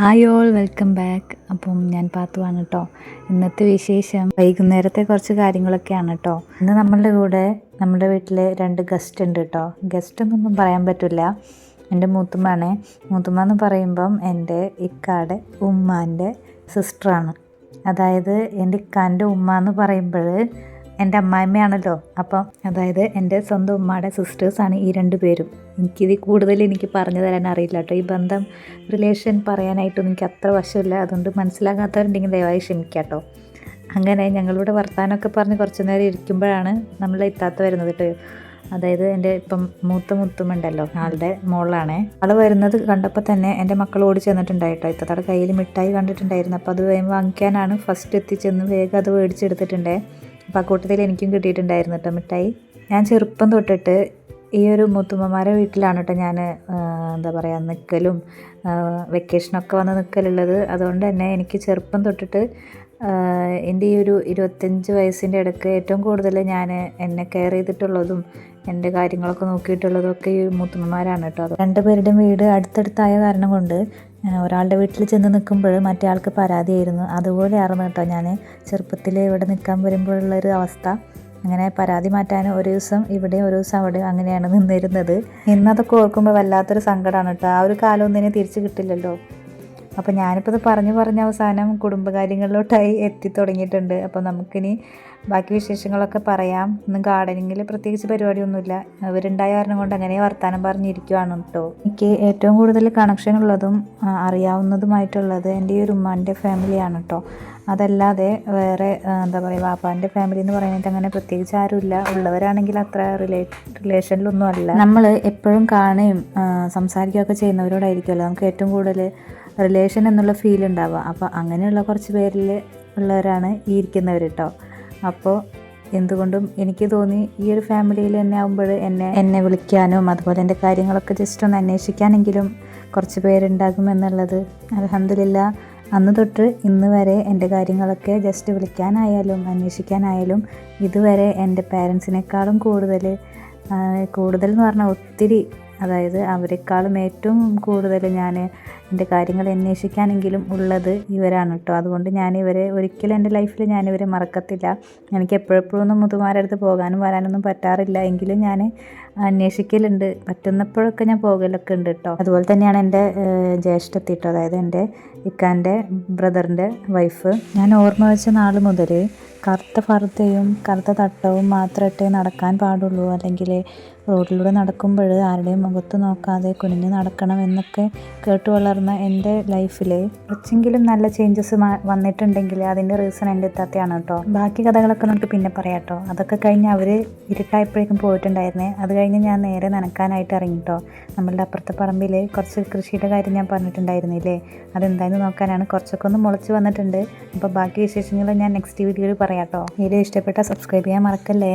Hi all welcome back. അപ്പം ഞാൻ പാത്തുവാണ് കേട്ടോ ഇന്നത്തെ വിശേഷം വൈകുന്നേരത്തെ കുറച്ച് കാര്യങ്ങളൊക്കെയാണ് കേട്ടോ ഇന്ന് നമ്മളുടെ കൂടെ നമ്മുടെ വീട്ടിൽ രണ്ട് ഗസ്റ്റ് ഉണ്ട് കേട്ടോ ഗസ്റ്റ് എന്നൊന്നും പറയാൻ പറ്റില്ല. എന്റെ മൂത്തുമ്മാണ് മൂത്തുമ്മ എന്ന് പറയുമ്പം എന്റെ ഇക്കാടെ ഉമ്മാന്റെ സിസ്റ്ററാണ് അതായത് എന്റെ ഇക്കാന്റെ ഉമ്മ എന്ന് പറയുമ്പോൾ എന്റെ അമ്മായിമ്മയാണല്ലോ. അപ്പം അതായത് എന്റെ സ്വന്തം ഉമ്മയുടെ സിസ്റ്റേഴ്സാണ് ഈ രണ്ട് പേരും. എനിക്കിത് കൂടുതൽ എനിക്ക് പറഞ്ഞു തരാൻ അറിയില്ല കേട്ടോ. ഈ ബന്ധം റിലേഷൻ പറയാനായിട്ടൊന്നും എനിക്ക് അത്ര വശമില്ല. അതുകൊണ്ട് മനസ്സിലാകാത്തവരുണ്ടെങ്കിൽ ദയവായി ക്ഷമിക്കാം കേട്ടോ. അങ്ങനെ ഞങ്ങളിവിടെ വർത്താനമൊക്കെ പറഞ്ഞ് കുറച്ച് നേരം ഇരിക്കുമ്പോഴാണ് നമ്മൾ എത്താത്ത വരുന്നത് കേട്ടോ. അതായത് എന്റെ ഇപ്പം മൂത്ത മുത്തുമുണ്ടല്ലോ ആളുടെ മോളാണേ. ആൾ വരുന്നത് കണ്ടപ്പോൾ തന്നെ എന്റെ മക്കൾ ഓടി ചെന്നിട്ടുണ്ടായിട്ടോ ഇത്തത്തയുടെ കയ്യിൽ മിഠായി കണ്ടിട്ടുണ്ടായിരുന്നു. അപ്പോൾ അത് വാങ്ങിക്കാനാണ് ഫസ്റ്റ് എത്തിച്ചെന്ന് വേഗം അത് മേടിച്ചെടുത്തിട്ടുണ്ടേ. അപ്പോൾ ആ കൂട്ടത്തിൽ എനിക്കും കിട്ടിയിട്ടുണ്ടായിരുന്നു കേട്ടോ മിഠായി. ഞാൻ ചെറുപ്പം തൊട്ടിട്ട് ഈ ഒരു മുത്തുമ്മമാരെ വീട്ടിലാണ് കേട്ടോ ഞാൻ എന്താ പറയുക നിൽക്കലും വെക്കേഷനൊക്കെ വന്ന് നിൽക്കലുള്ളത് അതുകൊണ്ട് തന്നെ എനിക്ക് ചെറുപ്പം തൊട്ടിട്ട് എന്റെ ഈ ഒരു ഇരുപത്തഞ്ച് വയസ്സിന്റെ ഇടയ്ക്ക് ഏറ്റവും കൂടുതൽ ഞാൻ എന്നെ കെയർ ചെയ്തിട്ടുള്ളതും എന്റെ കാര്യങ്ങളൊക്കെ നോക്കിയിട്ടുള്ളതൊക്കെ ഈ മുത്തമ്മമാരാണ് കേട്ടോ. അത് രണ്ടുപേരുടെയും വീട് അടുത്തടുത്തായ കാരണം കൊണ്ട് ഒരാളുടെ വീട്ടിൽ ചെന്ന് നിൽക്കുമ്പോൾ മറ്റേ ആൾക്ക് പരാതിയായിരുന്നു അതുപോലെയായിരുന്നു കേട്ടോ ഞാൻ ചെറുപ്പത്തിൽ ഇവിടെ നിൽക്കാൻ വരുമ്പോഴുള്ളൊരു അവസ്ഥ. അങ്ങനെ പരാതി മാറ്റാൻ ഒരു ദിവസം ഇവിടെ ഒരു ദിവസം അവിടെ അങ്ങനെയാണ് നിന്നിരുന്നത്. ഇന്നതൊക്കെ ഓർക്കുമ്പോൾ വല്ലാത്തൊരു സങ്കടമാണ് കേട്ടോ. ആ ഒരു കാലം ഒന്നിനെ തിരിച്ചു കിട്ടില്ലല്ലോ. അപ്പോൾ ഞാനിപ്പോൾ ഇത് പറഞ്ഞു പറഞ്ഞ അവസാനം കുടുംബകാര്യങ്ങളിലോട്ടായി എത്തി തുടങ്ങിയിട്ടുണ്ട്. അപ്പോൾ നമുക്കിനി ബാക്കി വിശേഷങ്ങളൊക്കെ പറയാം. ഇന്ന് ഗാർഡനിങ്ങിൽ പ്രത്യേകിച്ച് പരിപാടിയൊന്നുമില്ല. അവരുണ്ടായ കാരണം കൊണ്ട് അങ്ങനെ വർത്തമാനം പറഞ്ഞിരിക്കുവാണ് കേട്ടോ. എനിക്ക് ഏറ്റവും കൂടുതൽ കണക്ഷൻ ഉള്ളതും അറിയാവുന്നതുമായിട്ടുള്ളത് എന്റെ ഈ ഒരു ഉമ്മാന്റെ ഫാമിലിയാണ് കേട്ടോ. അതല്ലാതെ വേറെ എന്താ പറയുക വാപ്പാന്റെ ഫാമിലി എന്ന് പറയുന്നത് അങ്ങനെ പ്രത്യേകിച്ച് ആരുമില്ല. ഉള്ളവരാണെങ്കിൽ അത്ര റിലേ റിലേഷനിലൊന്നും അല്ല നമ്മൾ എപ്പോഴും കാണുകയും സംസാരിക്കുകയൊക്കെ ചെയ്യുന്നവരോടായിരിക്കുമല്ലോ. നമുക്ക് ഏറ്റവും കൂടുതൽ റിലേഷൻ എന്നുള്ള ഫീൽ ഉണ്ടാവുക. അപ്പോൾ അങ്ങനെയുള്ള കുറച്ച് പേരിൽ ഉള്ളവരാണ് ഈ ഇരിക്കുന്നവർ കേട്ടോ അപ്പോൾ എന്തുകൊണ്ടും എനിക്ക് തോന്നി ഈ ഒരു ഫാമിലിയിൽ തന്നെ ആകുമ്പോൾ എന്നെ എന്നെ വിളിക്കാനും അതുപോലെ എന്റെ കാര്യങ്ങളൊക്കെ ജസ്റ്റ് ഒന്ന് അന്വേഷിക്കാനെങ്കിലും കുറച്ച് പേരുണ്ടാകുമെന്നുള്ളത് അലഹമില്ല അന്ന് തൊട്ട് ഇന്ന് വരെ എന്റെ കാര്യങ്ങളൊക്കെ ജസ്റ്റ് വിളിക്കാനായാലും അന്വേഷിക്കാനായാലും ഇതുവരെ എന്റെ പാരൻസിനേക്കാളും കൂടുതൽ കൂടുതൽ എന്ന് പറഞ്ഞാൽ ഒത്തിരി അതായത് അവരെക്കാളും ഏറ്റവും കൂടുതൽ ഞാൻ എന്റെ കാര്യങ്ങൾ അന്വേഷിക്കാനെങ്കിലും ഉള്ളത് ഇവരാണ് കേട്ടോ. അതുകൊണ്ട് ഞാൻ ഇവരെ ഒരിക്കലും എന്റെ ലൈഫിൽ ഞാൻ ഇവരെ മറക്കത്തില്ല. എനിക്ക് എപ്പോഴെപ്പോഴൊന്നും മുതുമാരുടെ അടുത്ത് പോകാനും വരാനൊന്നും പറ്റാറില്ല. എങ്കിലും ഞാൻ അന്വേഷിക്കലുണ്ട്. പറ്റുന്നപ്പോഴൊക്കെ ഞാൻ പോകലൊക്കെ ഉണ്ട് കേട്ടോ അതുപോലെ തന്നെയാണ് എന്റെ ജ്യേഷ്ഠത്തി കേട്ടോ അതായത് എന്റെ ഇക്കാന്റെ ബ്രദറിന്റെ വൈഫ്. ഞാൻ ഓർമ്മ വെച്ച നാൾ മുതൽ കറുത്ത ഫർദയും കറുത്ത തട്ടവും മാത്രമേ നടക്കാൻ പാടുള്ളൂ. അല്ലെങ്കിൽ റോഡിലൂടെ നടക്കുമ്പോൾ ആരുടെയും മുഖത്ത് നോക്കാതെ കുനിഞ്ഞ് നടക്കണം എന്നൊക്കെ കേട്ടു വളർന്ന എന്റെ ലൈഫിൽ കുറച്ചെങ്കിലും നല്ല ചേഞ്ചസ് വന്നിട്ടുണ്ടെങ്കിൽ അതിന്റെ റീസൺ എന്റെ ഇത്താത്തയാണ് കേട്ടോ ബാക്കി കഥകളൊക്കെ നമുക്ക് പിന്നെ പറയാം കേട്ടോ അതൊക്കെ കഴിഞ്ഞ് അവർ ഇരുട്ടായപ്പോഴേക്കും പോയിട്ടുണ്ടായിരുന്നേ. അത് കഴിഞ്ഞ് ഞാൻ നേരെ നനക്കാനായിട്ട് ഇറങ്ങിട്ടോ നമ്മളുടെ അപ്പുറത്തെ പറമ്പിൽ കുറച്ച് കൃഷിയുടെ കാര്യം ഞാൻ പറഞ്ഞിട്ടുണ്ടായിരുന്നില്ലേ? അതെന്തായെന്ന് നോക്കാനാണ് കുറച്ചൊക്കെ ഒന്ന് മുളച്ച് വന്നിട്ടുണ്ട്. അപ്പോൾ ബാക്കി വിശേഷങ്ങൾ ഞാൻ നെക്സ്റ്റ് വീഡിയോയിൽ പറയാം കേട്ടോ വീഡിയോ ഇഷ്ടപ്പെട്ടാൽ സബ്സ്ക്രൈബ് ചെയ്യാൻ മറക്കല്ലേ?